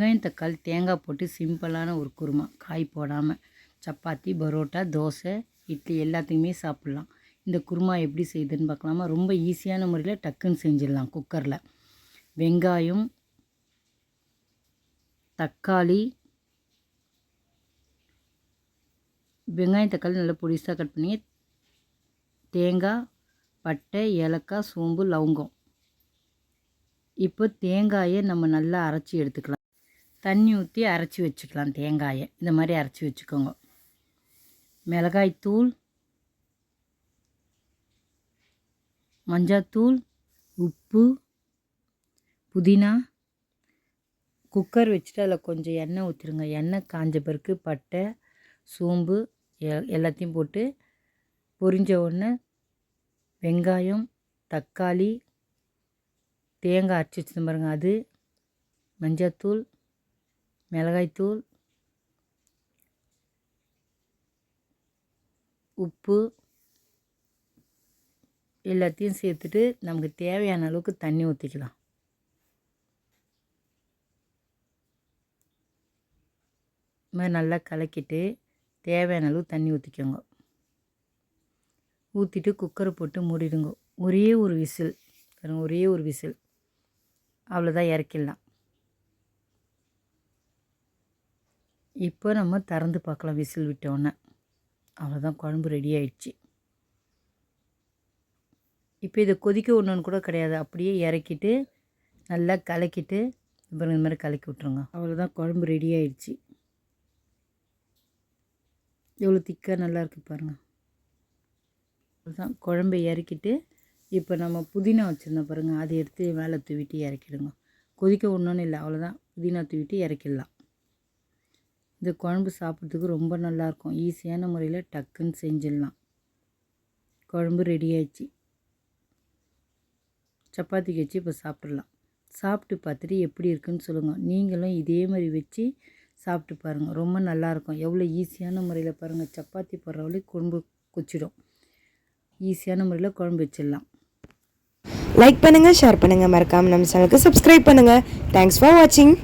வெங்காயம் தக்காளி தேங்காய் போட்டு சிம்பிளான ஒரு குருமா. காய் போடாமல் சப்பாத்தி பரோட்டா தோசை இட்லி எல்லாத்துக்குமே சாப்பிட்லாம். இந்த குருமா எப்படி செய்யுதுன்னு பார்க்கலாமா? ரொம்ப ஈஸியான முறையில் டக்குன்னு செஞ்சிடலாம் குக்கரில். வெங்காயம் தக்காளி வெங்காயம் தக்காளி நல்லா பொடிசாக கட் பண்ணி தேங்காய் பட்டை ஏலக்காய் சோம்பு லவங்கம். இப்போ தேங்காயை நம்ம நல்லா அரைச்சி எடுத்துக்கலாம். தண்ணி ஊற்றி அரைச்சி வச்சுக்கலாம் தேங்காயை. இந்த மாதிரி அரைச்சி வச்சுக்கோங்க. மிளகாய்த்தூள் மஞ்சாத்தூள் உப்பு புதினா குக்கர் வச்சுட்டு அதில் கொஞ்சம் எண்ணெய் ஊற்றிடுங்க எண்ணெய் காஞ்ச பிறகு பட்டை சோம்பு எல்லாத்தையும் போட்டு பொரிஞ்ச உடனே வெங்காயம் தக்காளி தேங்காய் அரைச்சி வச்சுருந்த பாருங்க. அது மஞ்சத்தூள் மிளகாய்த்தூள் உப்பு எல்லாத்தையும் சேர்த்துட்டு நமக்கு தேவையான அளவுக்கு தண்ணி ஊற்றிக்கலாம் இது மாதிரி நல்லா கலக்கிட்டு தேவையான அளவு தண்ணி ஊற்றிக்கோங்க ஊற்றிட்டு குக்கரை போட்டு மூடிடுங்க. ஒரே ஒரு விசில். ஒரே ஒரு விசில். அவ்வளோதான் இறக்கிடலாம். இப்போ நம்ம திறந்து பார்க்கலாம் விசில் விட்டோன்னே அவ்வளோதான் குழம்பு ரெடி ஆயிடுச்சு. இப்போ இதை கொதிக்க விடணுன்னு கூட கிடையாது. அப்படியே இறக்கிட்டு நல்லா கலக்கிட்டு அப்புறம் இந்த மாதிரி கலக்கி விட்ருங்க அவ்வளோதான் குழம்பு ரெடி ஆயிடுச்சு. எவ்வளோ திக்காக நல்லா இருக்கு பாருங்கள் அவ்வளோதான் குழம்பை இறக்கிட்டு இப்போ நம்ம புதினா வச்சுருந்தோம் பாருங்கள் அதை எடுத்து மேலே தூவிட்டு இறக்கிடுங்க. கொதிக்க ஒன்றுன்னு இல்லை அவ்வளோதான் புதினா தூவிட்டு இறக்கிடலாம். இந்த குழம்பு சாப்பிட்றதுக்கு ரொம்ப நல்லாயிருக்கும். ஈஸியான முறையில் டக்குன்னு செஞ்சிடலாம். குழம்பு ரெடி ஆயிடுச்சு. சப்பாத்திக்கு வச்சு இப்போ சாப்பிட்றலாம் சாப்பிட்டு பார்த்துட்டு எப்படி இருக்குன்னு சொல்லுங்கள் நீங்களும் இதே மாதிரி வச்சு சாப்பிட்டு பாருங்கள் ரொம்ப நல்லாயிருக்கும். எவ்வளோ ஈஸியான முறையில் பாருங்கள் சப்பாத்தி போடுறவளே குழம்பு குச்சிடும். ஈஸியான முறையில் குழம்பு வச்சிடலாம். லைக் பண்ணுங்கள் ஷேர் பண்ணுங்கள் மறக்காமல் நம்ம சேனலுக்கு சப்ஸ்கிரைப் பண்ணுங்கள் தேங்க்ஸ் ஃபார் வாட்சிங்